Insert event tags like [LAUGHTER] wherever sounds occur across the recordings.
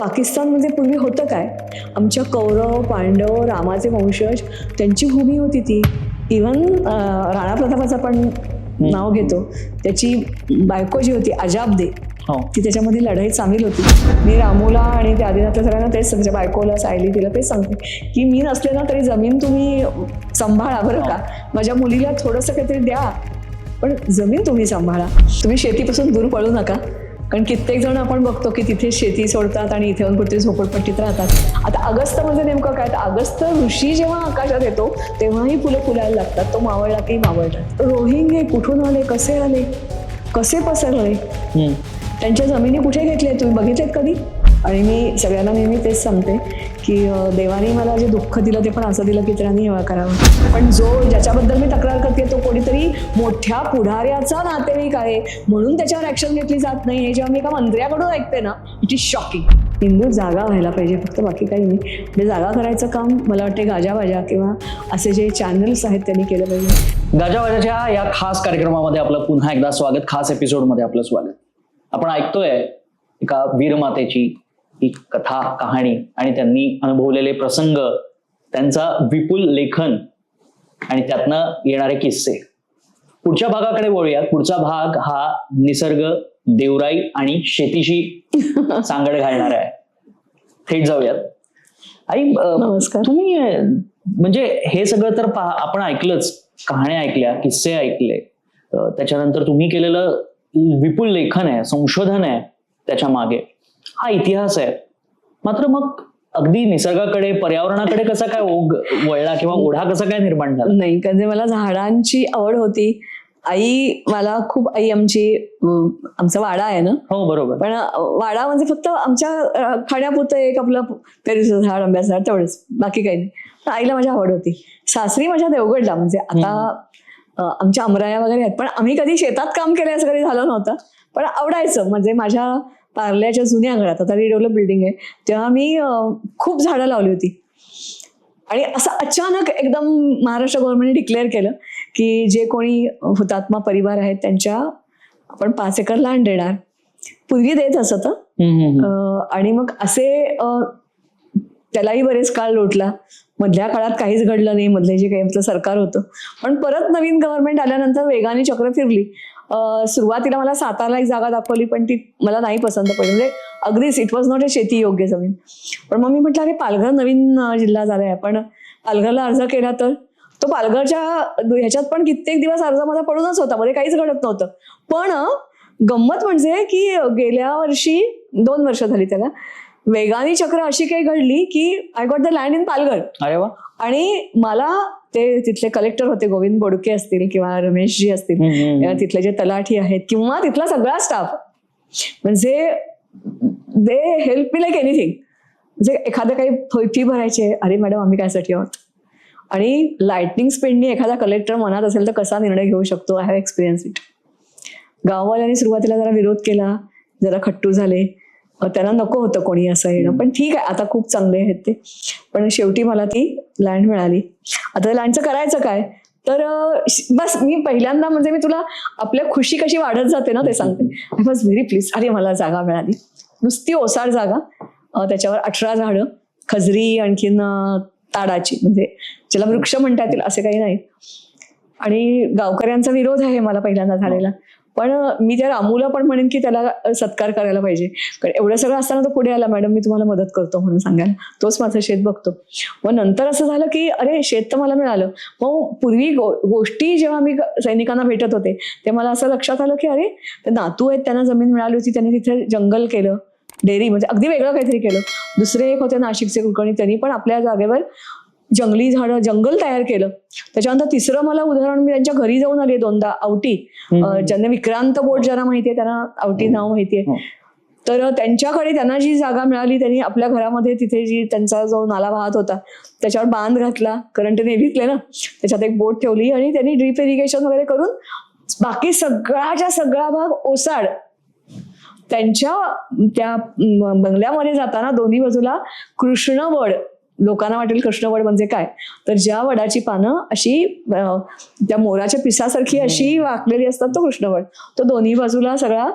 पाकिस्तानमध्ये पूर्वी होतं काय? आमच्या कौरव पांडव रामाचे वंशज त्यांची भूमी होती ती. इवन राणा प्रतापाचं पण नाव घेतो. त्याची बायको जी होती अजाबदे हो. ती त्याच्यामध्ये लढाईत सामील होती. मी रामूला आणि त्या आदिनाथला सगळ्यांना तेच त्याच्या बायकोला सायली तिला तेच सांगते. की मी नसले ना तरी जमीन तुम्ही सांभाळा बरं का. माझ्या मुलीला थोडंसं काहीतरी द्या. पण जमीन तुम्ही सांभाळा. तुम्ही शेतीपासून दूर पळू नका. कारण कित्येक जण आपण बघतो की तिथे शेती सोडतात आणि इथे येऊन झोपडपट्टीत राहतात. आता अगस्त म्हणजे नेमकं काय? अगस्त ऋषी जेव्हा आकाशात येतो तेव्हाही फुलं फुलायला लागतात. तो मावळला की मावळतात रोहिंगे कुठून आले? कसे आले? कसे पसरले. त्यांच्या जमिनी कुठे घेतल्या? तुम्ही बघितलेत कधी? आणि मी सगळ्यांना नेहमी तेच सांगते की देवाने मला जे दुःख दिलं ते पण असं दिलं की त्यांनी हेवा करावं. पण जो ज्याच्याबद्दल मी तक्रार करते तो कोणीतरी मोठ्या पुढाऱ्याचा नातेवाईक आहे. म्हणून त्याच्यावर ऍक्शन घेतली जात नाही. हे जेव्हा मी एका मंत्र्याकडून ऐकते ना इट इज शॉकिंग हिंदू जागा व्हायला पाहिजे. फक्त बाकी काही नाही. म्हणजे जागा करायचं काम मला वाटते गाजावाजा किंवा असे जे चॅनल्स आहेत त्यांनी केलं पाहिजे. गाजावाजाच्या या खास कार्यक्रमामध्ये आपलं पुन्हा एकदा स्वागत. खास एपिसोडमध्ये आपलं स्वागत. आपण ऐकतोय एका वीरमातेची ही कथा कहाणी आणि त्यांनी अनुभवलेले प्रसंग त्यांचा विपुल लेखन आणि त्यातनं येणारे किस्से. पुढच्या भागाकडे वळूयात. पुढचा भाग हा निसर्ग देवराई आणि शेतीशी [LAUGHS] सांगड घालणार आहे. थेट जाऊयात. आई नमस्कार. तुम्ही म्हणजे हे सगळं तर पहा आपण ऐकलंच. कहाण्या ऐकल्या किस्से ऐकले. त्याच्यानंतर तुम्ही केलेलं विपुल लेखन आहे संशोधन आहे त्याच्यामागे. हा इतिहास आहे. मात्र मग अगदी निसर्गाकडे पर्यावरणाकडे कसा काय ओघ वळला किंवा ओढा कसा काय निर्माण झाला? नाही कारण मला झाडांची आवड होती आई मला खूप आई आमची आमचा वाडा आहे ना? हो बरोबर. पण वाडा म्हणजे फक्त आमच्या खाण्यापुरतं एक आपलं पेरूचं झाड आंब्याचं झाड तेवढंच. बाकी काही नाही. पण आईला माझी आवड होती. सासरी माझ्या देवगडला. म्हणजे आता आमच्या अमराया वगैरे आहेत. पण आम्ही कधी शेतात काम केलं असं कधी झालं नव्हतं. पण आवडायचं. म्हणजे माझ्या पार्ल्याच्या जुन्या घरात आता रिडेव्हलप बिल्डिंग आहे तेव्हा मी खूप झाडं लावली होती. आणि असं अचानक एकदम महाराष्ट्र गव्हर्नमेंटने डिक्लेअर केलं की जे कोणी हुतात्मा परिवार आहेत त्यांच्या आपण पाच एकर लँड देणार. पूर्वी देत असत. आणि मग असे त्यालाही बरेच काळ लोटला. मधल्या काळात काहीच घडलं नाही मधले जे काही आपलं सरकार होतं. पण परत नवीन गव्हर्नमेंट आल्यानंतर वेगाने चक्र फिरली. सुरुवातीला मला सातारला एक जागा दाखवली पण ती मला नाही पसंत पडली. म्हणजे अगदीच इट वॉज नॉट ए शेती योग्य जमीन. पण मग मी म्हटलं अरे पालघर नवीन अं, जिल्हा झालाय आपण. पालघरला अर्ज केला तर? तो पालघरच्या ह्याच्यात पण कित्येक दिवस अर्ज माझा पडूनच होता मध्ये काहीच घडत नव्हतं. पण अं, गंमत म्हणजे की गेल्या वर्षी दोन वर्ष झाली त्याला वेगानी चक्र अशी काही घडली की I got the land in Palghar. अरे वा. आणि मला ते तिथले कलेक्टर होते गोविंद बोडके असतील किंवा रमेशजी असतील. तिथले जे तलाठी आहेत किंवा तिथला सगळा स्टाफ म्हणजे they help me like anything म्हणजे एखादं काही फी भरायचे अरे मॅडम आम्ही कायसाठी आहोत? आणि लाइटनिंग स्पीडनी एखादा कलेक्टर मनात असेल तर कसा निर्णय घेऊ शकतो? आय हॅव एक्सपिरियन्स इट गाववाल्यांनी सुरुवातीला जरा विरोध केला जरा खट्टू झाले. त्यांना नको होतं कोणी असं येणं. पण ठीक आहे आता खूप चांगले आहेत ते. पण शेवटी मला ती लँड मिळाली. आता लँडचं करायचं काय? तर बस मी पहिल्यांदा म्हणजे मी तुला आपल्या खुशी कशी वाढत जाते ना ते सांगते. आय वॉज व्हेरी प्लीज अरे मला जागा मिळाली. नुसती ओसाड जागा. त्याच्यावर अठरा झाडं खजरी आणखीन ताडाची. म्हणजे ज्याला वृक्ष म्हणता येतील असे काही नाही. आणि गावकऱ्यांचा विरोध आहे मला पहिल्यांदा झालेला. पण मी त्या रामूला पण म्हणेन की त्याला सत्कार करायला पाहिजे. कारण एवढं सगळं असताना तो पुढे आला मॅडम मी तुम्हाला मदत करतो म्हणून सांगायला. तोच माझं शेत बघतो. मग नंतर असं झालं की अरे शेत तर मला मिळालं. मग पूर्वी गो गोष्टी जेव्हा मी सैनिकांना भेटत होते ते मला असं लक्षात आलं की अरे ते नातू आहेत त्यांना जमीन मिळाली होती त्यांनी तिथे जंगल केलं डेअरी म्हणजे अगदी वेगळं काहीतरी केलं. दुसरे एक होते नाशिकचे कुलकर्णी त्यांनी पण आपल्या जागेवर जंगली झाडं जंगल तयार केलं. त्याच्यानंतर तिसरं मला उदाहरण मी त्यांच्या घरी जाऊन आली दोनदा आवटी ज्यांना विक्रांत बोट ज्यांना माहितीये त्यांना आवटी नाव माहितीये. हो. तर त्यांच्याकडे त्यांना जी जागा मिळाली त्यांनी आपल्या घरामध्ये तिथे जी त्यांचा जो नाला वाहत होता त्याच्यावर बांध घातला कारण ते नेव्हीतले ना त्याच्यात एक बोट ठेवली आणि त्यांनी ड्रीप इरिगेशन वगैरे करून बाकी सगळ्याच्या सगळा भाग ओसाड. त्यांच्या त्या बंगल्यामध्ये जाताना दोन्ही बाजूला कृष्णवड. लोकांना वाटेल कृष्णवड म्हणजे काय? तर ज्या वडाची पानं अशी त्या मोराच्या पिसासारखी अशी वाकलेली असतात तो कृष्णवड तो दोन्ही बाजूला सगळा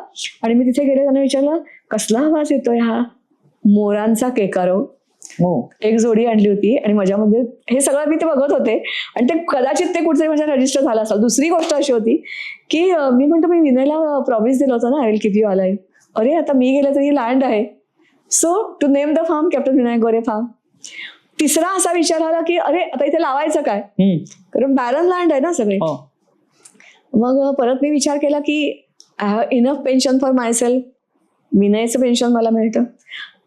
आणि मी तिथे गेले त्यांना विचारलं कसला आवाज येतोय हा? मोरांचा केकारो. हो. एक जोडी आणली होती आणि माझ्यामध्ये हे सगळं मी ते बघत होते आणि ते कदाचित ते कुठेतरी माझ्या रजिस्टर झालं असेल दुसरी गोष्ट अशी होती की मी म्हणतो मी विनयला प्रॉमिस दिलं होतं ना आय विल किप यू आलाय अरे आता मी गेलं तर ही लँड आहे. So to name the farm captain Vinayak Gore farm तिसरा असा विचार आला की अरे आता इथे लावायचं काय. कारण बॅरन लँड आहे ना सगळे. हो. मग परत मी विचार केला की I have enough pension for myself विनयचं pension मला मिळतं.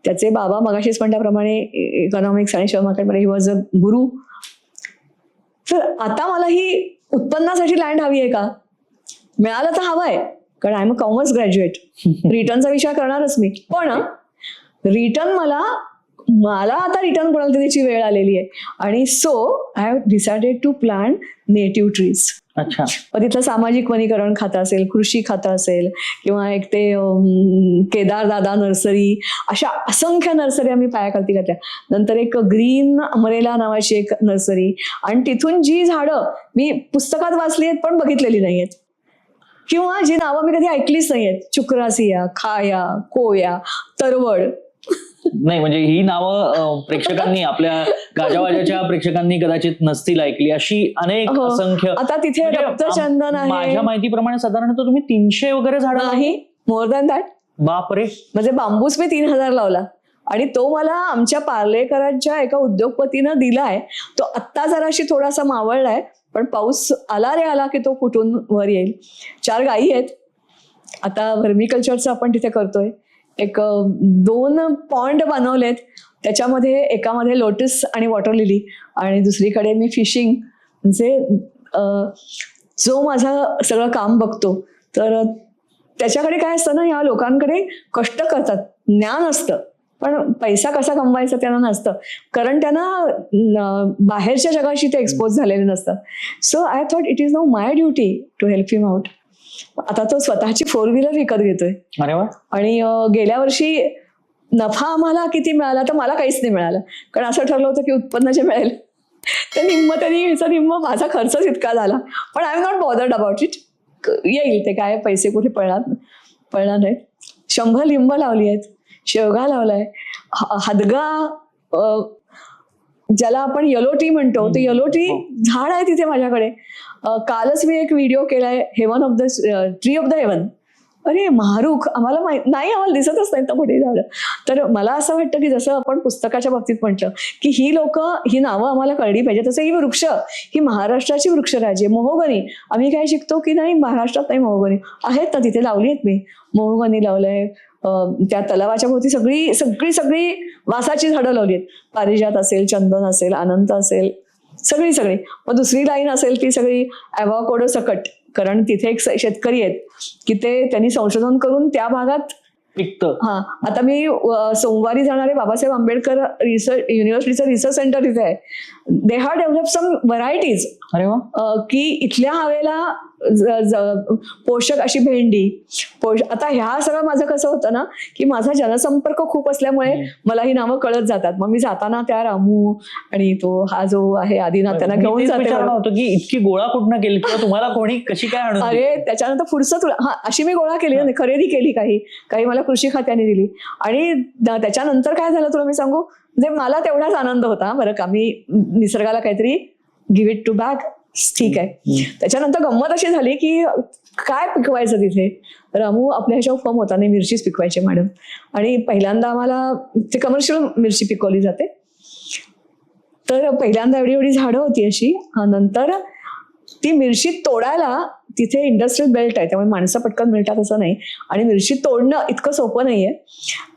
त्याचे बाबा मगाशीच म्हटल्याप्रमाणे इकॉनॉमिक्स आणि शेअर मार्केटमध्ये ही वॉज अ गुरु तर आता मला ही उत्पन्नासाठी लँड हवी आहे का? मिळालं तर हवं आहे कारण I am a commerce graduate रिटर्नचा विचार करणारच मी. पण रिटर्न मला मला आता रिटर्न कोणाला त्याची वेळ आलेली आहे. आणि so I have decided to plant native trees अच्छा. मग तिथलं सामाजिक वनीकरण खातं असेल कृषी खातं असेल किंवा एक ते केदार दादा नर्सरी अशा असंख्य नर्सरी आम्ही पायाखालती घातल्या. नंतर एक ग्रीन अमरेला नावाची एक नर्सरी आणि तिथून जी झाडं मी पुस्तकात वाचली आहेत पण बघितलेली नाही आहेत. किंवा जी नावं मी कधी ऐकलीच नाही आहेत. चुक्रासिया खाया कोया तरवड नाही म्हणजे ही नावं प्रेक्षकांनी आपल्या गाजावाजाच्या प्रेक्षकांनी कदाचित नसतील ऐकली. अशी अनेक हो. असंख्य आता तिथे म्हणजे रक्तचंदन आम- माझ्या आहे माहितीप्रमाणे साधारणतः तुम्ही तीनशे वगैरे झाडं नाही मोर दॅन दॅट बापरे म्हणजे बांबूस मी तीन हजार लावला. आणि तो मला आमच्या पार्लेकरांच्या एका उद्योगपतीनं दिलाय. तो आत्ता जराशी थोडासा मावळलाय पण पाऊस आला रे आला की तो फुटून वर येईल. चार गायी आहेत. आता व्हर्मिकल्चरचं आपण तिथे करतोय. एक दोन पॉन्ड बनवलेत. त्याच्यामध्ये एकामध्ये लोटस आणि वॉटर लिली आणि दुसरीकडे मी फिशिंग म्हणजे जो माझा सगळं काम बघतो. तर त्याच्याकडे काय असतं ना या लोकांकडे कष्ट करतात. ज्ञान असतं. पण पैसा कसा कमवायचा त्यांना नसतं. कारण त्यांना बाहेरच्या जगाशी ते एक्सपोज झालेले नसतात so I thought it is no my duty to help him out आता तो स्वतःची फोर व्हीलर विकत घेतोय. अरे वा. आणि गेल्या वर्षी नफा आम्हाला किती मिळाला तर मला काहीच नाही मिळालं. कारण असं ठरलं होतं की उत्पन्न जे मिळेल ते निम्म त्यांनी घ्यायचं निम्म माझा खर्चच इतका झाला. पण I am not bothered about it येईल ते काय पैसे कुठे पडणार पडणार नाहीत शंभर लिंब लावली आहेत शेवगा लावलाय हदगा ज्याला आपण येलो टी म्हणतो ते येलो टी झाड आहे तिथे माझ्याकडे. कालच मी एक व्हिडिओ केलाय heaven of the tree of the heaven. अरे महारूख आम्हाला माहीत नाही आम्हाला दिसतच नाही तर कुठे झालं. तर मला असं वाटतं की जसं आपण पुस्तकाच्या बाबतीत म्हटलं की ही लोक ही नावं आम्हाला कळली पाहिजे तसं ही वृक्ष ही महाराष्ट्राची वृक्षराजी मोहोगनी. आम्ही काय शिकतो की नाही महाराष्ट्रात नाही मोहोगनी. आहेत ना तिथे लावली आहेत मी. मोहोगनी लावलंय त्या तलावाच्या भोवती सगळी सगळी सगळी वासाची झाडं लावली आहेत. पारिजात असेल चंदन असेल अनंत असेल सगळी सगळी. मग दुसरी लाईन असेल ती सगळी ॲव्हाकोडो सकट. कारण तिथे एक शेतकरी आहेत. की ते त्यांनी संशोधन करून त्या भागात पिकतं. हा आता मी सोमवारी जाणारे बाबासाहेब आंबेडकर रिसर्च युनिव्हर्सिटीचं रिसर्च सेंटर तिथे आहे. They have develop some varieties अरे वा. की इथल्या हवेला पोषक अशी भेंडी. पोष आता ह्या सगळं माझं कसं होतं ना की माझा जनसंपर्क खूप असल्यामुळे मला ही नावं कळत जातात. मग मी जाताना त्या रामू आणि तो हा जो आहे आदिनाथ त्यांना घेऊन जाते. की इतकी गोळा कुठनं केली किंवा तुम्हाला कोणी कशी काय? अरे त्याच्यानंतर पुढचं तुला हा अशी मी गोळा केली खरेदी केली काही. काही मला कृषी खात्याने दिली. आणि त्याच्यानंतर काय झालं तुला मी सांगू? म्हणजे मला तेवढाच आनंद होता बरं का. मी निसर्गाला काहीतरी गिव्ह इट टू बॅक ठीक आहे. त्याच्यानंतर गंमत अशी झाली की काय पिकवायचं तिथे? रामू आपल्या ह्याच्यावर फॉर्म होता नाही मिरचीच पिकवायची मॅडम आणि पहिल्यांदा आम्हाला ते कमर्शियल मिरची पिकवली जाते. तर पहिल्यांदा एवढी एवढी झाडं होती अशी. नंतर ती मिरची तोडायला तिथे इंडस्ट्रियल बेल्ट आहे त्यामुळे माणसं पटकन मिळतात असं नाही. आणि मिरची तोडणं इतकं सोपं नाहीये.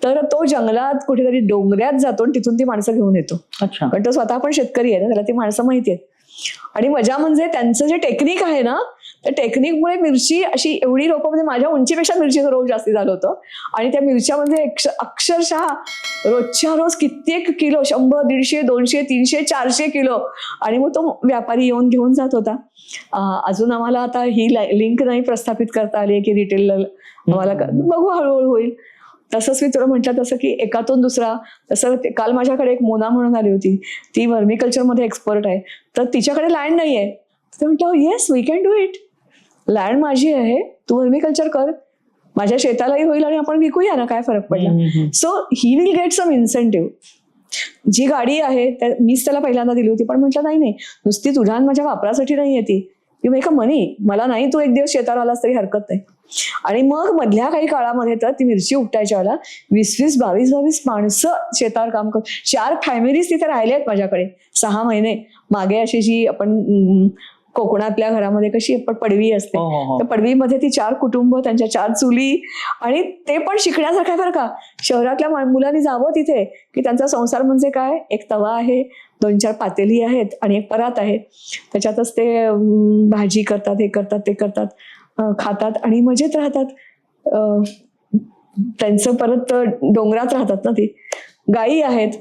तर तो जंगलात कुठेतरी डोंगऱ्यात जातो आणि तिथून ती माणसं घेऊन येतो. अच्छा. पण तो स्वतः पण शेतकरी आहे ना त्याला ती माणसं माहिती आहेत. आणि मजा म्हणजे त्यांचं जे टेक्निक आहे ना त्या टेक्निकमुळे मिरची अशी एवढी रोपं म्हणजे माझ्या उंचीपेक्षा मिरचीचं रोप जास्ती झालं होतं. आणि त्या मिरच्यामध्ये अक्ष- अक्षरशः रोजच्या रोज कित्येक किलो शंभर दीडशे दोनशे तीनशे चारशे किलो. आणि मग तो व्यापारी येऊन घेऊन जात होता. अजून आम्हाला आता ही लिंक नाही प्रस्थापित करता आली की रिटेल आम्हाला बघू हळूहळू होईल. तसंच मी तुला म्हटलं तसं की एकातून दुसरा तसं काल माझ्याकडे एक मोना म्हणून आली होती. ती व्हर्मिकल्चरमध्ये एक्सपर्ट आहे. तर तिच्याकडे लँड नाही आहे म्हटलं yes we can do it land माझी आहे. तू व्हर्मिकल्चर कर. माझ्या शेतालाही होईल आणि आपण विकूया ना काय फरक पडला. So he will get some incentive जी गाडी आहे त्या- मीच त्याला पहिल्यांदा दिली होती पण म्हटलं नाही नाही. नुसती तुझ्या माझ्या वापरासाठी नाही आहे ती. यू मेक अ मनी मला नाही तू एक दिवस शेतावर आलास तरी हरकत नाही. आणि मग मधल्या काही काळामध्ये तर ती मिरची उपटायच्या वेळेला वीस वीस बावीस बावीस माणसं शेतावर काम करत चार फॅमिलीज तिथे राहिले आहेत माझ्याकडे. सहा महिने. मागे अशी जी आपण कोकणातल्या घरामध्ये कशी प- पडवी असते. हो, हो, हो. त्या पडवीमध्ये ती चार कुटुंब त्यांच्या चार चुली आणि ते पण शिकण्यासारखं आहे बरं का. शहरातल्या मुलांनी जावं तिथे की त्यांचा संसार म्हणजे काय? एक तवा आहे. दोन चार पातेली आहेत आणि एक परात आहे. त्याच्यातच ते भाजी करतात हे करतात ते करतात खातात आणि मजेत राहतात. त्यांचं परत डोंगरात राहतात ना ती. गायी आहेत.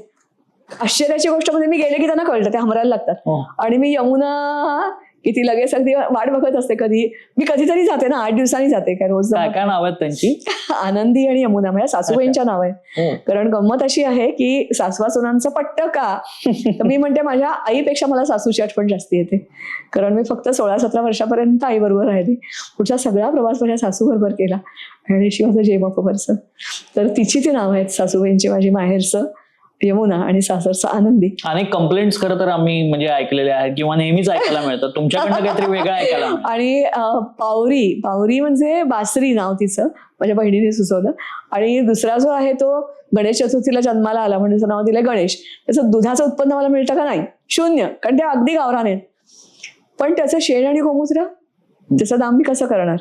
आश्चर्याची गोष्ट म्हणजे मी गेले की त्यांना कळतं ते हमरायला लागतात. हो. आणि मी यमुना की ती लगेच अगदी वाट बघत असते कधी. मी कधीतरी जाते ना आठ दिवसांनी जाते काय रोज काय नाव आहेत त्यांची? [LAUGHS] आनंदी आणि यमुना माझ्या सासूबाईंच्या नाव आहे. कारण गंमत अशी आहे की सासवा सुनांचं पट्ट का? [LAUGHS] तर मी म्हणते माझ्या आईपेक्षा मला सासूची आठवण जास्ती येते. कारण मी फक्त सोळा सतरा वर्षापर्यंत आई बरोबर राहिली. पुढचा सगळा प्रवास माझ्या सासू बरोबर केला. आणि शी माझं जेम अफवरचं तर तिची ती नाव आहेत सासूबाईंची माझी माहेरचं. यमुना आणि सासरचं आनंदी. अनेक कंप्लेंट्स खरं तर आम्ही म्हणजे ऐकलेले आहेत किंवा नेहमीच ऐकायला मिळतात. तुमच्याकडनं [LAUGHS] काहीतरी वेगळं ऐकायला. आणि पावरी पावरी म्हणजे बासरी नाव तिचं माझ्या बहिणीने सुचवलं. आणि दुसरा जो आहे तो गणेश चतुर्थीला जन्माला आला म्हणजे नाव दिलं गणेश. त्याचं दुधाचं उत्पन्न मला मिळतं का नाही? शून्य कारण ते अगदी गावरान. आहेत पण त्याचं शेण आणि गोमूत्र त्याचं दाम मी कसं करणार?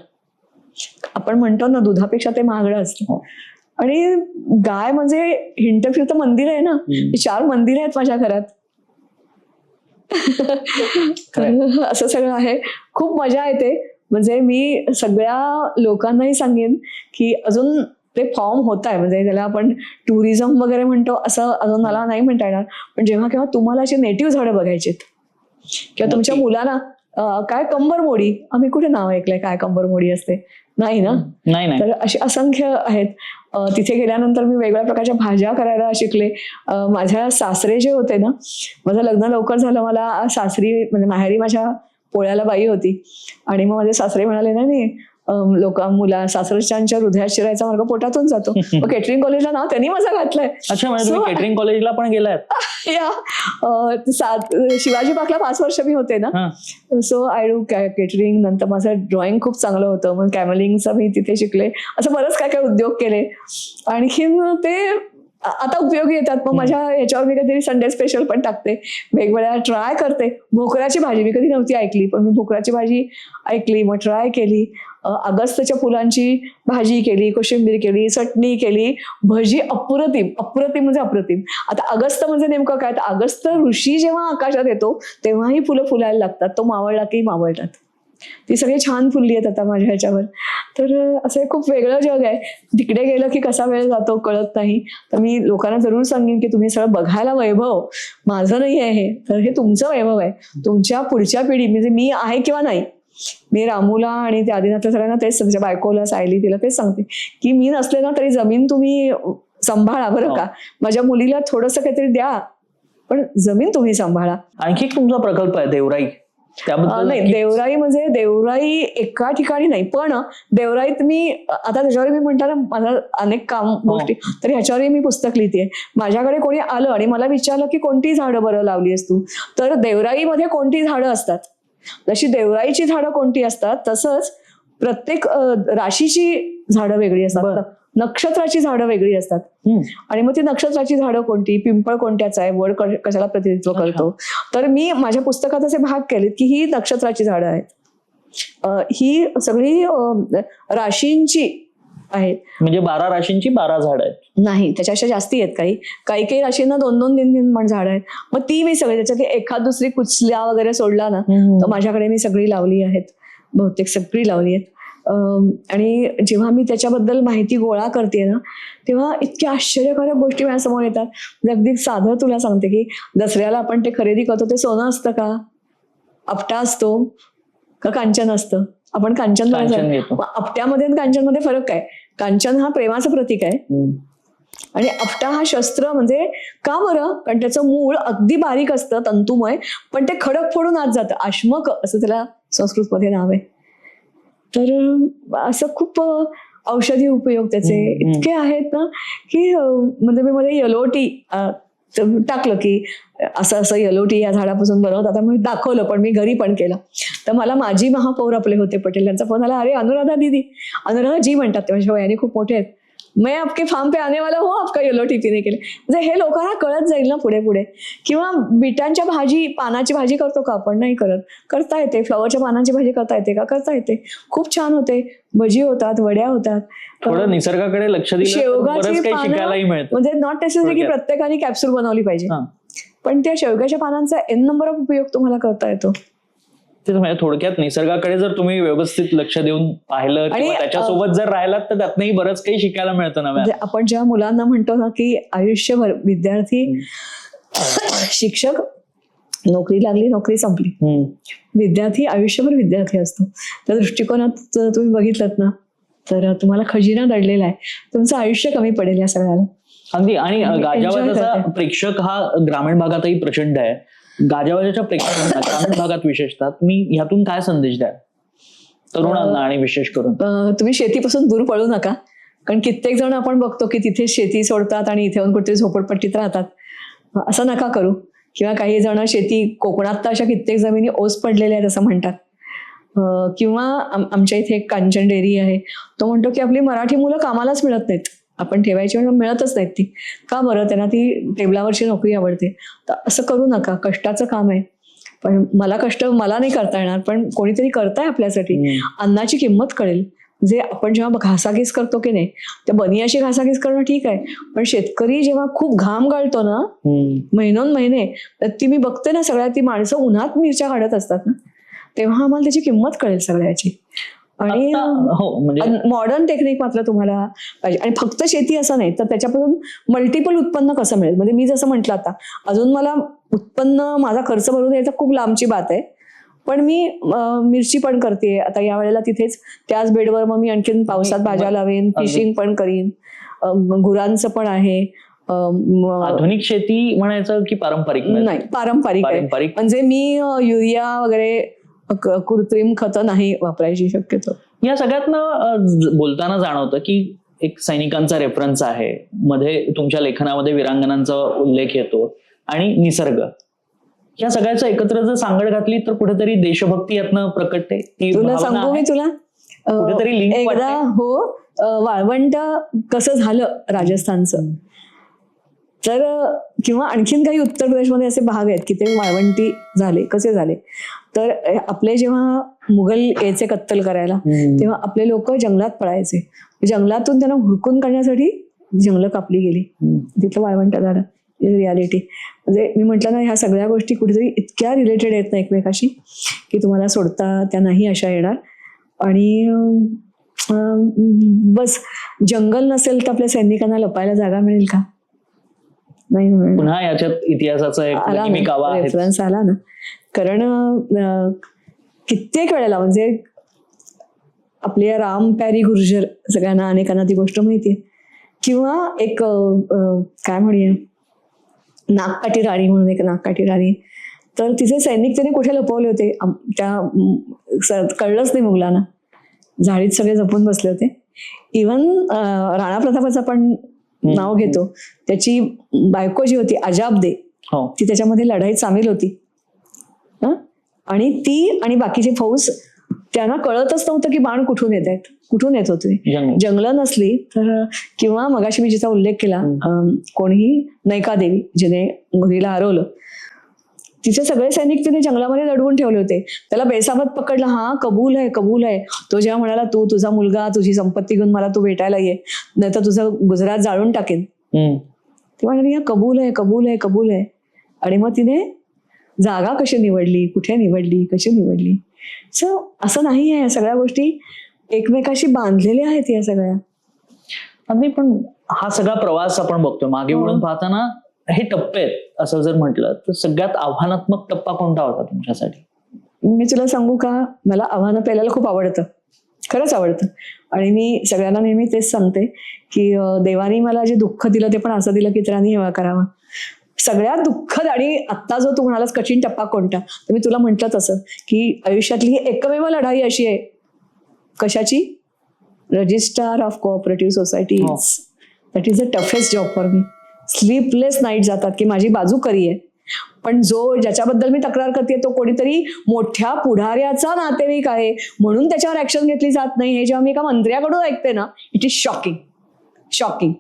आपण म्हणतो ना दुधापेक्षा ते महागडं असतं. हो. आणि गाय म्हणजे हिंट फिरतं मंदिर आहे ना. चार मंदिर आहेत माझ्या घरात. [LAUGHS] असं सगळं आहे. खूप मजा येते. म्हणजे मी सगळ्या लोकांनाही सांगेन की अजून ते फॉर्म होत आहे. म्हणजे त्याला आपण टुरिझम वगैरे म्हणतो असं अजून मला नाही म्हणता येणार. पण जेव्हा केव्हा तुम्हाला अशी नेटिव्ह झाडं बघायची किंवा तुमच्या. मुलांना काय कंबर मोडी आम्ही कुठे नाव ऐकलंय काय कंबर मोडी असते? नाही ना? नाही. तर असे असंख्य आहेत. तिथे गेल्यानंतर मी वेगवेगळ्या प्रकारच्या भाज्या करायला शिकले. माझ्या सासरे जे होते ना माझं लग्न लवकर झालं मला सासरी म्हणजे माहेरी माझ्या पोळ्याला बाई होती. आणि मग माझे सासरे म्हणाले नाही नाही लोक मुला सासरच्यांच्या हृदयात शिरायचा मार्ग पोटातून जातो. [LAUGHS] मग केटरिंग कॉलेजला नाव त्यांनी माझं घातलंय. केटरिंग कॉलेजला पण गेलात [LAUGHS] या अ, सात शिवाजी पार्कला पाच वर्ष मी होते ना. सो आय डू केटरिंग नंतर माझं ड्रॉइंग खूप चांगलं होतं. मग कॅमलिंगचं मी तिथे शिकले. असं बरंच काय काय उद्योग केले. आणखीन ते आता उपयोगी येतात. मग माझ्या ह्याच्यावर मी कधीतरी संडे स्पेशल पण टाकते. वेगवेगळ्या ट्राय करते. भोकराची भाजी मी कधी नव्हती ऐकली पण मी भोकराची भाजी ऐकली मग ट्राय केली. अगस्तच्या फुलांची भाजी केली कोशिंबीर केली चटणी केली भजी अप्रतिम अप्रतिम म्हणजे अप्रतिम. आता अगस्त म्हणजे नेमकं काय? तर अगस्त ऋषी जेव्हा आकाशात येतो तेव्हाही फुलं फुलायला लागतात. तो मावळला की मावळतात. ती सगळी छान फुलली आहेत आता माझ्या ह्याच्यावर. तर असं खूप वेगळं जग आहे. तिकडे गेलं की कसा वेळ जातो कळत नाही. तर मी लोकांना जरूर सांगेन की तुम्ही सगळं बघायला वैभव. माझं नाही आहे हे. तर हे तुमचं वैभव आहे. तुमच्या पुढच्या पिढी म्हणजे मी आहे किंवा नाही मी रामूला आणि त्या आदिनाथला सगळ्यांना तेच त्याच्या बायकोला सायली तिला तेच सांगते की मी नसले ना तरी जमीन तुम्ही सांभाळा बरं का. माझ्या मुलीला थोडंसं काहीतरी द्या पण जमीन तुम्ही सांभाळा. आणखी तुमचा प्रकल्प आहे देवराई. नाही देवराई म्हणजे देवराई एका ठिकाणी नाही पण देवराईत मी आता त्याच्यावर मी म्हणता ना मला अनेक काम गोष्टी तर ह्याच्यावरही मी पुस्तक लिहिते माझ्याकडे कोणी आलं आणि मला विचारलं की कोणती झाडं बरं लावली तू? तर देवराईमध्ये कोणती झाडं असतात? जशी देवराईची झाडं कोणती असतात तसंच प्रत्येक राशीची झाडं वेगळी असतात. नक्षत्राची झाडं वेगळी असतात. आणि मग ती नक्षत्राची झाडं कोणती पिंपळ कोणत्याच आहे वड कशाला प्रतिनिधित्व. करतो तर मी माझ्या पुस्तकात असे भाग केलेत की ही नक्षत्राची झाडं आहेत ही सगळी राशींची आहेत. म्हणजे बारा राशींची बारा झाड आहेत. नाही त्याच्यापेक्षा जास्ती आहेत काही. काही काही राशींना दोन दोन तीन तीन पण झाडं आहेत. मग ती मी सगळी त्याच्यातली एखाद दुसरी कुचल्या वगैरे सोडला ना तर माझ्याकडे मी सगळी लावली आहेत. बहुतेक सगळी लावली आहेत. आणि जेव्हा मी त्याच्याबद्दल माहिती गोळा करते ना तेव्हा इतक्या आश्चर्यकारक गोष्टी माझ्यासमोर येतात. म्हणजे अगदी साधं तुला सांगते की दसऱ्याला आपण ते खरेदी करतो ते सोनं असतं का? आपटा असतो का कांचन असतं? आपण कांचन आपट्यामध्ये आणि कांचनमध्ये फरक आहे कांचन हा प्रेमाचं प्रतीक आहे. आणि आपटा हा शस्त्र म्हणजे का बरं कारण त्याचं मूळ अगदी बारीक असतं तंतुमय पण ते खडक फोडून आत जातं आश्मक असं त्याला संस्कृतमध्ये नाव आहे तर असं खूप औषधी उपयोग त्याचे. इतके आहेत ना की म्हणजे मी मध्ये येलो टी टाकलं की असं असं येलो टी या झाडापासून बनवतात आता मी दाखवलं पण मी घरी पण केलं. तर मला माझी महापौर आपले होते पटेल यांचा फोन आला अरे अनुराधा दीदी. अनुराधा जी म्हणतात ते माझ्या वयाने खूप मोठे आहेत. मैं आपके फार्म पे आने वाला हो आपका येलो टी पीने केले म्हणजे हे लोकांना कळत जाईल ना पुढे पुढे. किंवा बिटांच्या भाजी पानाची भाजी करतो का आपण? नाही करत. करता येते. फ्लॉवरच्या पानांची भाजी करता येते का? करता येते. खूप छान होते. भजी होतात वड्या होतात. थोडं निसर्गाकडे लक्ष शेवगाची पानं- म्हणजे नॉट नेसेसरी की. प्रत्येकाने कॅप्सूल बनवली पाहिजे. पण त्या शेवग्याच्या पानांचा एन नंबर ऑफ उपयोग तुम्हाला करता येतो. म्हणजे थोडक्यात निसर्गाकडे जर तुम्ही व्यवस्थित लक्ष देऊन पाहिलं आणि, किंवा त्याच्यासोबत जर राहिलात तर त्यातनंही बरंच काही शिकायला मिळतं नव्या. म्हणजे आपण जेव्हा मुलांना म्हणतो ना की आयुष्यभर विद्यार्थी शिक्षक नोकरी लागली नोकरी संपली. विद्यार्थी आयुष्यभर विद्यार्थी असतो. त्या दृष्टिकोनात जर तुम्ही बघितलं ना तर तुम्हाला खजिना दडलेला आहे. तुमचं आयुष्य कमी पडेल या सगळ्याला. अगदी. आणि गाजावाजाचा. प्रेक्षक हा ग्रामीण भागातही प्रचंड आहे गाजावाजाच्या प्रेक्षकांना ग्रामीण भागात विशेषतः तुम्ही ह्यातून काय संदेश द्याल? तरुणांना आणि विशेष करून. तुम्ही शेतीपासून दूर पळू नका. कारण कित्येक जण आपण बघतो की तिथे शेती सोडतात आणि इथे येऊन कुठेतरी झोपडपट्टीत राहतात. असं नका करू. किंवा काही जण शेती कोकणात तर अशा कित्येक जमिनी ओस पडलेल्या आहेत असं म्हणतात. किंवा आम- आमच्या इथे एक कांचन डेअरी आहे. तो म्हणतो की आपली मराठी मुलं कामालाच मिळत नाहीत. आपण ठेवायची म्हणून मिळतच नाहीत ती. का बरं? त्यांना ती टेबलावरची नोकरी आवडते. तर असं करू नका. कष्टाचं काम आहे. पण मला कष्ट मला नाही करता येणार पण कोणीतरी करताय आपल्यासाठी. अन्नाची किंमत कळेल. जे आपण जेव्हा घासाघीस करतो की नाही त्या बनियाशी घासाघीस करणं ठीक आहे. पण शेतकरी जेव्हा खूप घाम गाळतो ना. महिनोन महिने तर ती मी बघते ना सगळ्या ती माणसं उन्हात मिरच्या काढत असतात ना. तेव्हा आम्हाला त्याची किंमत कळेल सगळ्याची. आणि हो म्हणजे मॉडर्न टेक्निक मात्र तुम्हाला पाहिजे. आणि फक्त शेती असं नाही तर त्याच्यापासून मल्टिपल उत्पन्न कसं मिळेल? म्हणजे मी जसं म्हटलं आता अजून मला उत्पन्न माझा खर्च भरून यायचा खूप लांबची बात आहे. पण मी मिरची पण करते आता या वेळेला तिथेच त्याच बेडवर मग मी आणखीन पावसात भाज्या लावेन. फिशिंग पण करीन. गुरांचं पण आहे. आधुनिक शेती म्हणायचं की पारंपरिक नाही पारंपरिक म्हणजे मी युरिया वगैरे कृत्रिम खतं नाही वापरायची शक्यतो. या सगळ्यातनं बोलताना जाणवतं की एक सैनिकांचा रेफरन्स आहे. मध्ये तुमच्या लेखनामध्ये विरांगणांचा उल्लेख येतो आणि निसर्ग. या सगळ्याचं एकत्र जर सांगड घातली तर कुठेतरी देशभक्ती यातनं प्रकटते. तुला सांगू मी. तुला? कुठेतरी एकदा. हो वाळवंट कसं झालं राजस्थानचं? तर किंवा आणखीन काही उत्तर प्रदेशमध्ये असे भाग आहेत की ते वाळवंटी झाले कसे झाले? तर आपले जेव्हा मुघल यायचे कत्तल करायला. तेव्हा आपले लोक जंगलात पळायचे. जंगलातून त्यांना हुडकून काढण्यासाठी जंगलं कापली गेली. तिथलं वाळवंट झालं. रियालिटी म्हणजे मी म्हटलं ना ह्या सगळ्या गोष्टी कुठेतरी इतक्या रिलेटेड आहेत ना एकमेकाशी की तुम्हाला सोडता त्या नाही अशा येणार. आणि बस जंगल नसेल तर आपल्या सैनिकांना लपायला जागा मिळेल का? नाही. पुन्हा याच्यात इतिहासाचा एक रेफरन्स आला ना. कारण कित्येक वेळेला म्हणजे आपले राम पॅरी गुर्जर सगळ्यांना अनेकांना ती गोष्ट माहितीये. किंवा एक काय म्हणूया नागकाठी राणी म्हणून एक नागकाठी राणी. तर तिचे सैनिक त्यांनी कुठे लपवले होते? त्या कळलंच नाही मुघलांना. झाडीत सगळे जपून बसले होते. इवन राणा प्रतापाचं पण नाव घेतो. त्याची बायको जी होती अजाब दे हो. ती त्याच्यामध्ये लढाईत सामील होती? आणि ती आणि बाकीची फौज त्यांना कळतच नव्हतं की बाण कुठून येत आहेत. कुठून येत होते? जंगल. नसली तर किंवा मगाशी मी जिचा उल्लेख केला कोणीही नैका देवी जिने घरीला हरवलं. तिचे सगळे सैनिक तिने जंगलामध्ये दडवून ठेवले होते. त्याला बेसाबत पकडला हा कबूल आहे कबूल आहे. तो जेव्हा म्हणाला तू तुझा मुलगा तुझी संपत्ती घेऊन मला तू भेटायला ये नाही तर तुझं गुजरात जाळून टाकेन. हम्म. ती म्हणाली "हा कबूल आहे कबूल आहे कबूल आहे. आणि मग तिने जागा कशी निवडली कुठे निवडली कशी निवडली? सो असं नाही आहे या सगळ्या गोष्टी. एकमेकाशी बांधलेल्या आहेत या सगळ्या. अगदी पण हा सगळा प्रवास आपण बघतोय. मागे हो. वळून पाहताना हे टप्पे आहेत. असं जर म्हटलं तर सगळ्यात आव्हानात्मक टप्पा कोणता होता तुमच्यासाठी? मी तुला सांगू का? मला आव्हानं पेलायला खूप आवडतं. खरंच आवडतं. आणि मी सगळ्यांना नेहमी तेच सांगते की देवाने मला जे दुःख दिलं ते पण असं दिलं की इतरांनी हेवा करावा. सगळ्यात दुःखद आणि आत्ता जो तू म्हणालास कठीण टप्पा कोणता? तर मी तुला म्हटलं तसं की आयुष्यातली ही एकमेव लढाई अशी आहे. कशाची? Registrar of cooperative society. That is the toughest job for me sleepless night जातात की माझी बाजू करी आहे. पण जो ज्याच्याबद्दल मी तक्रार करते तो कोणीतरी मोठ्या पुढाऱ्याचा नातेवाईक आहे म्हणून त्याच्यावर ऍक्शन घेतली जात नाही. हे जेव्हा मी एका मंत्र्याकडून ऐकते ना इट इज शॉकिंग शॉकिंग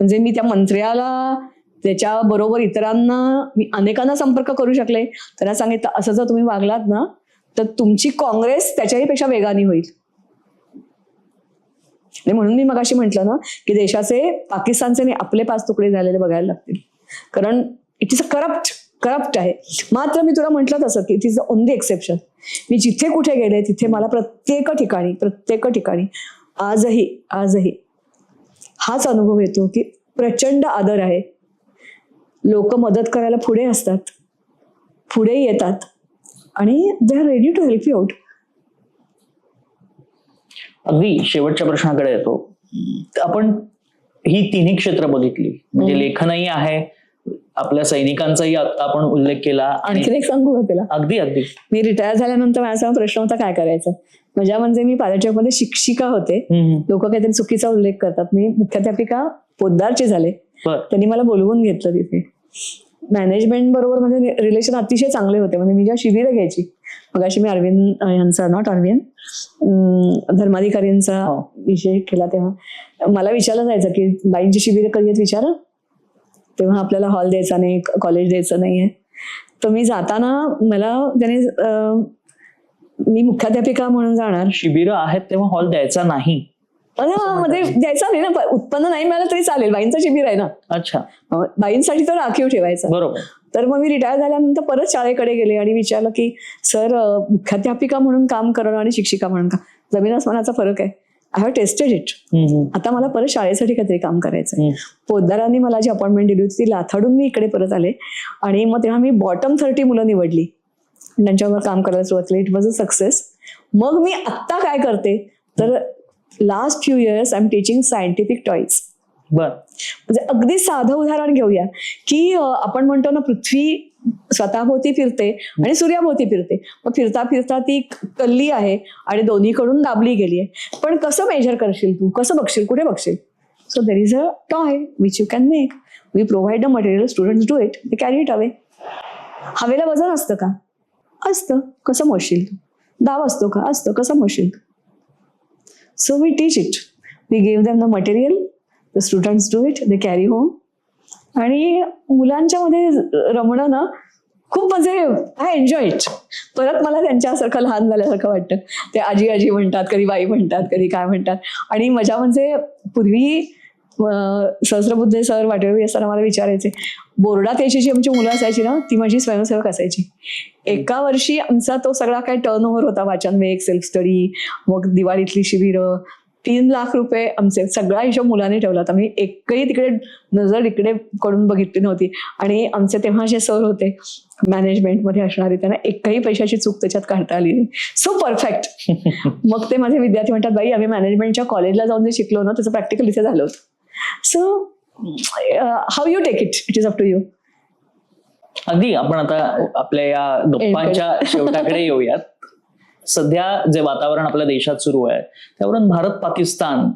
म्हणजे मी त्या मंत्र्याला त्याच्या बरोबर इतरांना मी अनेकांना संपर्क करू शकले. त्यांना सांगितलं असं जर तुम्ही वागलात ना तर तुमची काँग्रेस त्याच्याही पेक्षा वेगाने होईल. आणि म्हणून मी मगाशी म्हटलं ना की देशाचे पाकिस्तानचे नाही आपले पाच तुकडे झालेले बघायला लागतील. कारण it is a corrupt corrupt आहे. मात्र मी तुला म्हटलं तसं की it is own only exception मी जिथे कुठे गेले तिथे मला प्रत्येक ठिकाणी प्रत्येक ठिकाणी आजही आजही हाच अनुभव येतो की प्रचंड आदर आहे. लोक मदत करायला पुढे असतात. पुढे येतात. आणि they are ready to help you out अगदी शेवटच्या प्रश्नाकडे येतो. आपण ही तिन्ही क्षेत्र बघितली. म्हणजे. लेखनही आहे आपल्या सैनिकांचाही आता आपण उल्लेख केला आणि आणखीन एक सांगू तुला? अगदी अगदी. मी रिटायर झाल्यानंतर माझ्यासमोर प्रश्न होता काय करायचं? माझ्या म्हणजे मी पालकमध्ये शिक्षिका होते. लोक काहीतरी चुकीचा उल्लेख करतात. मी मुख्याध्यापिका पोद्दारचे झाले. त्यांनी मला बोलवून घेतलं तिथे. मॅनेजमेंट बरोबर म्हणजे रिलेशन अतिशय चांगले होते. म्हणजे मी जेव्हा शिबिरं घ्यायची मग अशी मी अरविंद यांचा नॉट अरविंद धर्माधिकारींचा विषय केला तेव्हा. मला विचारलं जायचं की बाईंची शिबिरं कधी आहेत विचारा? तेव्हा आपल्याला हॉल द्यायचा नाही कॉलेज द्यायचं नाहीये. तर मी जाताना मला त्याने मी मुख्याध्यापिका म्हणून जाणार. शिबिरं आहेत तेव्हा हॉल द्यायचा नाही. म्हणजे द्यायचा नाही ना उत्पन्न नाही मिळालं तरी चालेल बाईंचं शिबिर आहे ना. अच्छा. बाईंसाठी तर राखीव ठेवायचा. बरोबर. तर मग मी रिटायर झाल्यानंतर परत शाळेकडे गेले आणि विचारलं की सर मुख्याध्यापिका म्हणून काम करणं आणि शिक्षिका म्हणून काम जमीन आसमानाचा फरक आहे. आय हॅव टेस्टेड इट आता मला परत शाळेसाठी काहीतरी काम करायचं. पोद्दारांनी मला जी अपॉइंटमेंट दिली होती ती लाथाडून मी इकडे परत आले. आणि मग तेव्हा मी बॉटम थर्टी मुलं निवडली. त्यांच्यावर काम करायला सुरुवात केली. इट वॉज अ सक्सेस मग मी आत्ता काय करते? तर last few years I am teaching scientific toys बर. म्हणजे अगदी साधं उदाहरण घेऊया की आपण म्हणतो ना पृथ्वी स्वतःभोवती फिरते आणि सूर्याभोवती फिरते. मग फिरता फिरता ती कल्ली आहे आणि दोन्हीकडून दाबली गेली आहे. पण कसं मेजर करशील तू? कसं बघशील? कुठे बघशील? So there is a toy which you can make we provide the material students do it they carry it away हवेला वजन असतं का? असतं. कसं मोजशील तू? दाब असतो का? असतं. कसं मोजशील so we teach it We give them the material the students do it they carry home आणि मुलांच्या मध्ये रमणं ना खूप म्हणजे आय एन्जॉय इट परत मला त्यांच्यासारखं लहान झाल्यासारखं वाटतं. ते आजी आजी म्हणतात कधी बाई म्हणतात कधी काय म्हणतात. आणि मजा म्हणजे पूर्वी सहस्रबुद्धे सर वाटेवी असताना मला विचारायचे. बोर्डात यायची जी आमची मुलं असायची ना ती माझी स्वयंसेवक असायची. एका वर्षी आमचा तो सगळा काय टर्न ओव्हर होता वाचन वेग सेल्फ स्टडी मग दिवाळीतली शिबिरं. तीन लाख रुपये आमचे सगळा हिशोब मुलांनी ठेवला होता. मी एकही तिकडे नजर इकडे कडून बघितली नव्हती. आणि आमचे तेव्हा जे सर होते मॅनेजमेंटमध्ये असणारे त्यांना एकही पैशाची चूक त्याच्यात काढता आली नाही. सो परफेक्ट [LAUGHS] मग ते माझे विद्यार्थी म्हणतात बाई आम्ही मॅनेजमेंटच्या कॉलेजला जाऊन जे शिकलो ना त्याचं प्रॅक्टिकल इथे झालं होतं. So how you take it it is up to you अगदी आपण आता आपल्या या गप्पांच्या शेवटाकडे येऊयात. सध्या जे वातावरण आपल्या देशात सुरू आहे त्यावरून भारत पाकिस्तान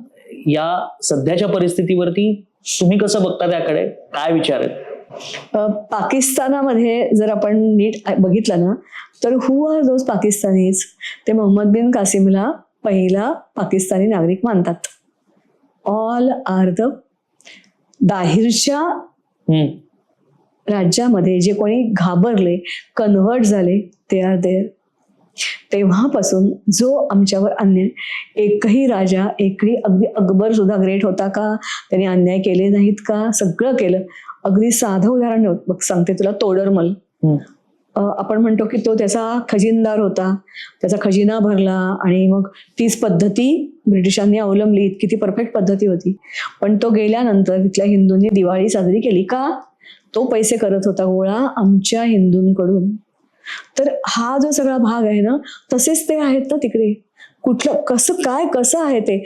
या सध्याच्या परिस्थितीवरती तुम्ही कसं बघता त्याकडे? काय विचार आहेत? पाकिस्तानामध्ये जर आपण नीट बघितलं ना तर हु आर दोज पाकिस्तानीज ते मोहम्मद बिन कासिमला पहिला पाकिस्तानी नागरिक मानतात. ऑल आर द दाहिरच्या हम्म, राज्यामध्ये जे कोणी घाबरले कन्व्हर्ट झाले ते आर देअर तेव्हापासून जो आमच्यावर अन्याय एकही राजा एकही अगदी अकबर सुद्धा ग्रेट होता का? त्याने अन्याय केले नाहीत का? सगळं केलं. अगदी साधं उदाहरण बघ सांगते तुला तोडरमल. आपण म्हणतो की तो त्याचा खजिनदार होता. त्याचा खजिना भरला आणि मग तीच पद्धती ब्रिटिशांनी अवलंबली. इतकी ती परफेक्ट पद्धती होती. पण तो गेल्यानंतर तिथल्या हिंदूंनी दिवाळी साजरी केली का? तो पैसे करत होता गोळा आमच्या हिंदूंकडून. तर हा जो सगळा भाग आहे ना तसेच ते आहेत ना तिकडे. कुठलं कसं काय कसं आहे ते?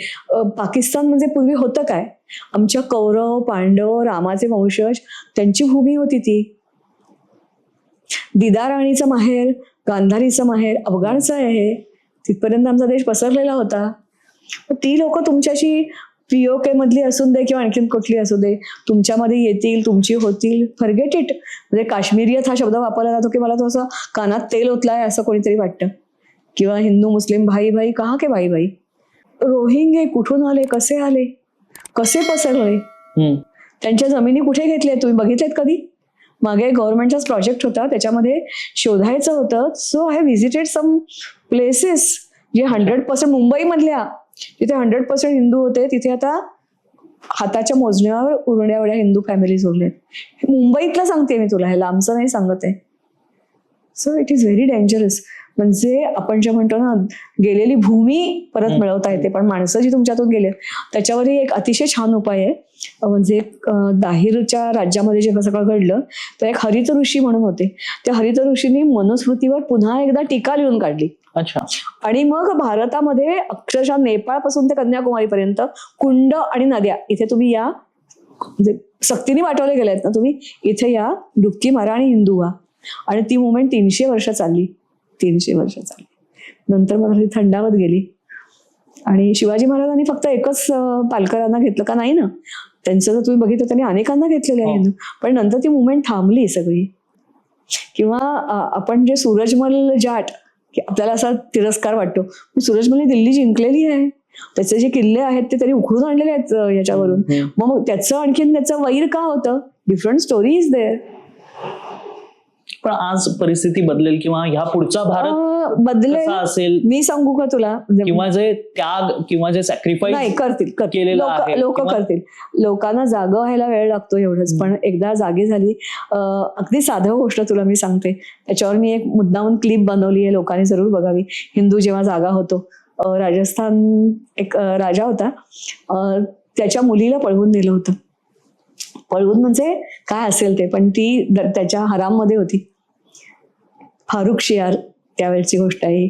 पाकिस्तान म्हणजे पूर्वी होतं काय? आमच्या कौरव पांडव रामाचे वंशज त्यांची भूमी होती ती. दिदाराणीचं माहेर गांधारीचं माहेर अफगाणचं आहे. तिथपर्यंत आमचा देश पसरलेला होता. ती लोक तुमच्याशी पीओके मधली असून दे किंवा आणखीन कुठली असू दे तुमच्यामध्ये येतील तुमची होतील. फर्गेट इट म्हणजे काश्मीरियत हा शब्द वापरला जातो की मला तो असं कानात तेल ओतलाय असं कोणीतरी वाटतं. किंवा हिंदू मुस्लिम भाई भाई कहा के भाई भाई? रोहिंगे कुठून आले? कसे आले? कसे पसरले. त्यांच्या जमिनी कुठे घेतल्या? तुम्ही बघितलेत कधी? मागे गव्हर्नमेंटचाच प्रोजेक्ट होता त्याच्यामध्ये शोधायचं होतं. So I visited some places जे हंड्रेड पर्सेंट मुंबईमधल्या. जिथे हंड्रेड पर्सेंट हिंदू होते तिथे आता हाताच्या मोजण्यावर उरण्या एवढ्या हिंदू फॅमिलीज उरलेत. मुंबईतलं सांगते मी तुला हे लांबचं नाही सांगत आहे. So it is very dangerous म्हणजे आपण जे म्हणतो ना गेलेली भूमी परत. मिळवता येते. पण माणसं जी तुमच्यातून गेले त्याच्यावरही एक अतिशय छान उपाय आहे. म्हणजे दाहिरच्या राज्यामध्ये जेव्हा सगळं घडलं तर एक हरित ऋषी म्हणून होते. त्या हरित ऋषींनी मनुस्मृतीवर पुन्हा एकदा टीका लिहून काढली. अच्छा. आणि मग भारतामध्ये अक्षरशः नेपाळपासून ते कन्याकुमारीपर्यंत कुंड आणि नद्या इथे तुम्ही या म्हणजे सक्तीने वाटवले गेले आहेत ना तुम्ही इथे या डुबकी मारा आणि हिंदू व्हा. आणि ती मुवमेंट तीनशे वर्ष चालली. तीनशे वर्ष चालली. नंतर ती थंडावत गेली. आणि शिवाजी महाराजांनी फक्त एकच पालकरांना घेतलं का नाही ना? त्यांचं जर तुम्ही बघितलं त्यांनी अनेकांना घेतलेले आहे. हो. पण नंतर ती मुवमेंट थांबली सगळी. किंवा आपण जे सूरजमल जाट की आपल्याला असा तिरस्कार वाटतो. पण सूरजमलने दिल्ली जिंकलेली आहे. त्याचे जे किल्ले आहेत ते त्यांनी उखडून आणलेले आहेत याच्यावरून. मग त्याचं आणखीन त्याचं वैर का होतं? डिफरंट स्टोरी इज देअर पण आज परिस्थिती बदलेल किंवा ह्या पुढचा भारत बदले कसा असेल? मी सांगू का तुला? म्हणजे किंवा जे त्याग किंवा जे सॅक्रिफाईस करतील केलेलं लोक आहे लोक करतील. लोकांना जागा व्हायला वेळ लागतो एवढंच पण एकदा जागी झाली अगदी साधं गोष्ट तुला मी सांगते. त्याच्यावर मी एक मुद्दामून क्लिप बनवली आहे लोकांनी जरूर बघावी. हिंदू जेव्हा जागा होतो राजस्थान एक राजा होता. त्याच्या मुलीला पळवून नेलं होतं. पळवून म्हणजे काय असेल ते पण ती त्याच्या हराममध्ये होती. फारुख शियार त्यावेळची गोष्ट आहे.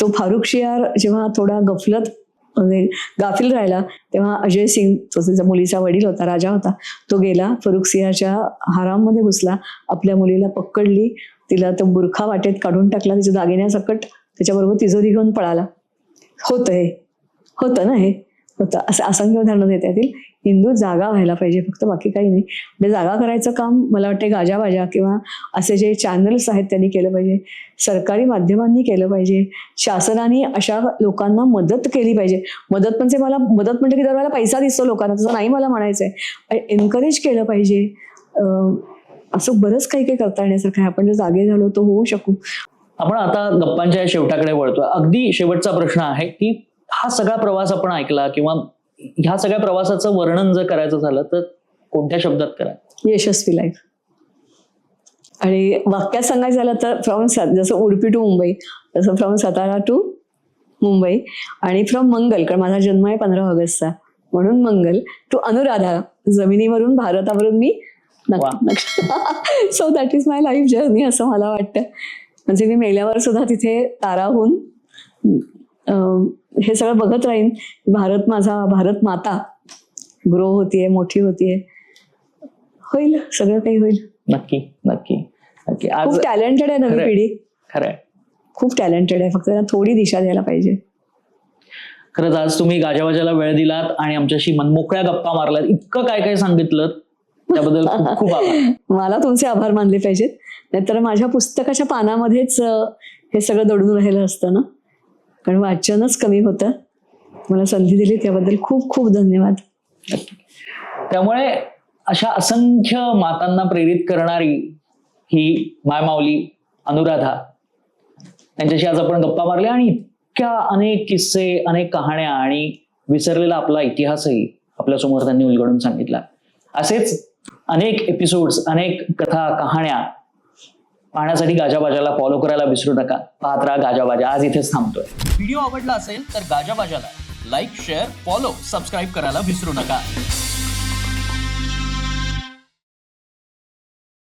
तो फारुख शियार जेव्हा थोडा गफलत म्हणजे गाफील राहिला तेव्हा अजय सिंग तो त्याचा मुलीचा वडील होता राजा होता तो गेला फरुख सिंहाच्या हारामध्ये घुसला आपल्या मुलीला पकडली तिला तो बुरखा वाटेत काढून टाकला तिच्या दागिन्यासकट त्याच्याबरोबर तिजोरी घेऊन पळाला. होतं हे. होतं ना हे? होतं. असं असंख्य उदाहरणं देता येतील. हिंदू जागा व्हायला पाहिजे फक्त बाकी काही नाही. म्हणजे जागा करायचं काम मला वाटते गाजावाजा किंवा असे जे चॅनल्स आहेत त्यांनी केलं पाहिजे. सरकारी माध्यमांनी केलं पाहिजे. शासनाने अशा लोकांना मदत केली पाहिजे. मदत म्हणजे मला मदत म्हणजे की दरवेळेला पैसा दिसतो लोकांना तसं नाही मला म्हणायचंय. एनकरेज केलं पाहिजे. असं बरंच काही काही करता येण्यासारखं आहे. आपण जर जागे झालो तर होऊ शकू. आपण आता गप्पांच्या शेवटाकडे वळतोय. अगदी शेवटचा प्रश्न आहे की हा सगळा प्रवास आपण ऐकला किंवा ह्या सगळ्या प्रवासाचं वर्णन जर करायचं झालं तर कोणत्या शब्दात करा? यशस्वी लाईफ आणि वाक्यात सांगायचं झालं तर फ्रॉम जसं उडपी टू मुंबई तसं फ्रॉम सातारा टू मुंबई आणि फ्रॉम मंगल कारण माझा जन्म आहे पंधरा ऑगस्टचा. म्हणून मंगल टू अनुराधा जमिनीवरून भारतावरून मी. So that is my life journey असं मला वाटतं. म्हणजे मी मेल्यावर सुद्धा तिथे ताराहून अं, हे सगळं बघत राहीन. भारत माझा भारत माता. ग्रो होतीये मोठी होतीये. होईल सगळं काही होईल. नक्की नक्की. नक्की. आज खूप टॅलेंटेड आहे नवी. पिढी. खरंय. खूप टॅलेंटेड आहे. फक्त त्यांना थोडी दिशा द्यायला पाहिजे. खरंच आज तुम्ही गाजावाजाला वेळ दिलात आणि आमच्याशी मनमोकळ्या गप्पा मारल्यात. इतकं काय काय सांगितलं त्याबद्दल खूप खूप आभार. [LAUGHS] मला तुमचे आभार मानले पाहिजेत. नाहीतर माझ्या पुस्तकाच्या पानामध्येच अं, हे सगळं दडून राहिलं असतं ना? कारण वाचनच कमी होतं. मला संधी दिली त्याबद्दल खूप खूप धन्यवाद. त्यामुळे अशा असंख्य मातांना प्रेरित करणारी ही मायमाऊली अनुराधा त्यांच्याशी आज आपण गप्पा मारल्या आणि इतक्या अनेक किस्से अनेक कहाण्या आणि विसरलेला आपला इतिहासही आपल्यासमोर त्यांनी उलगडून सांगितला. असेच अनेक एपिसोड्स अनेक कथा कहाण्या पाहण्यासाठी गाजाबाजाला फॉलो करायला विसरू नका. पाहत राहा गाजाबाजा. आज इथेच थांबतोय. व्हिडिओ आवडला असेल तर गाजाबाजाला लाईक शेअर फॉलो सबस्क्राईब करायला विसरू नका.